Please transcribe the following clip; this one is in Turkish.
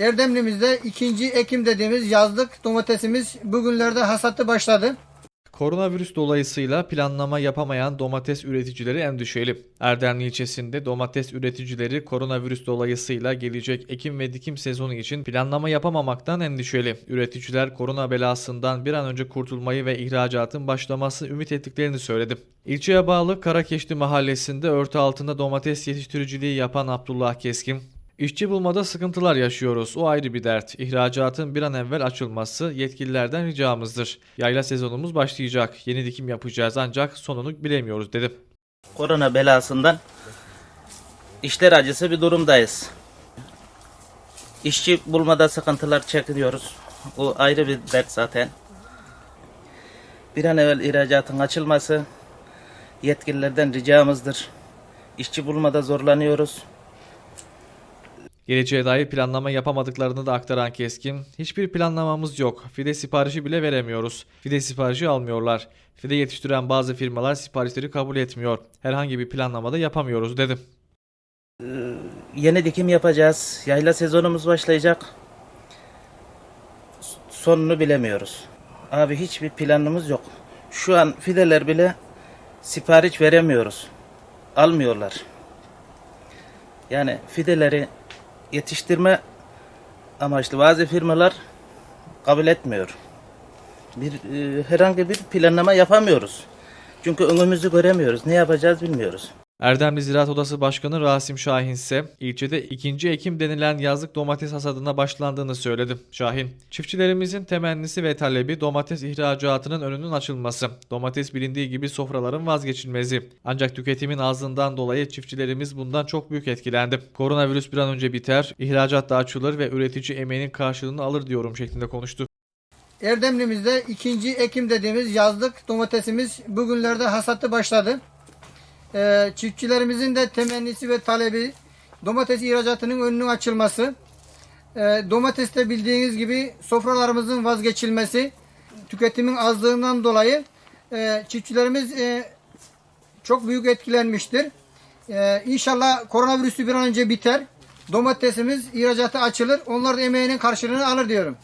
Erdemli'mizde 2. Ekim dediğimiz yazlık domatesimiz bugünlerde hasatı başladı. Koronavirüs dolayısıyla planlama yapamayan domates üreticileri endişeli. Erdemli ilçesinde domates üreticileri koronavirüs dolayısıyla gelecek ekim ve dikim sezonu için planlama yapamamaktan endişeli. Üreticiler korona belasından bir an önce kurtulmayı ve ihracatın başlaması ümit ettiklerini söyledi. İlçeye bağlı Karakeşli mahallesinde örtü altında domates yetiştiriciliği yapan Abdullah Keskin, İşçi bulmada sıkıntılar yaşıyoruz. O ayrı bir dert. İhracatın bir an evvel açılması yetkililerden ricamızdır. Yayla sezonumuz başlayacak. Yeni dikim yapacağız ancak sonunu bilemiyoruz dedi. korona belasından işler acısı bir durumdayız. İşçi bulmada sıkıntılar çekiyoruz. O ayrı bir dert zaten. Bir an evvel ihracatın açılması yetkililerden ricamızdır. İşçi bulmada zorlanıyoruz. Geleceğe dair planlama yapamadıklarını da aktaran Keskin, hiçbir planlamamız yok. Fide siparişi bile veremiyoruz. Fide siparişi almıyorlar. Fide yetiştiren bazı firmalar siparişleri kabul etmiyor. Herhangi bir planlama da yapamıyoruz dedi. Yeni dikim yapacağız. Yayla sezonumuz başlayacak. Sonunu bilemiyoruz. Abi hiçbir planımız yok. Şu an fideler bile sipariş veremiyoruz. Almıyorlar. Yani fideleri yetiştirme amaçlı bazı firmalar kabul etmiyor. Bir e, herhangi bir planlama yapamıyoruz. Çünkü önümüzü göremiyoruz. Ne yapacağız bilmiyoruz. Erdemli Ziraat Odası Başkanı Rasim Şahin ise ilçede 2. Ekim denilen yazlık domates hasadına başlandığını söyledi. Şahin, çiftçilerimizin temennisi ve talebi domates ihracatının önünün açılması. Domates bilindiği gibi sofraların vazgeçilmezi. Ancak tüketimin azlığından dolayı çiftçilerimiz bundan çok büyük etkilendi. Koronavirüs bir an önce biter, ihracat da açılır ve üretici emeğinin karşılığını alır diyorum şeklinde konuştu. Erdemli'mizde 2. Ekim dediğimiz yazlık domatesimiz bugünlerde hasatı başladı. Ee, çiftçilerimizin de temennisi ve talebi domates ihracatının önünün açılması. Ee, domateste bildiğiniz gibi sofralarımızın vazgeçilmesi, tüketimin azlığından dolayı e, çiftçilerimiz e, çok büyük etkilenmiştir. Ee, inşallah koronavirüsü bir an önce biter. Domatesimiz ihracata açılır. Onlar da emeğinin karşılığını alır diyorum.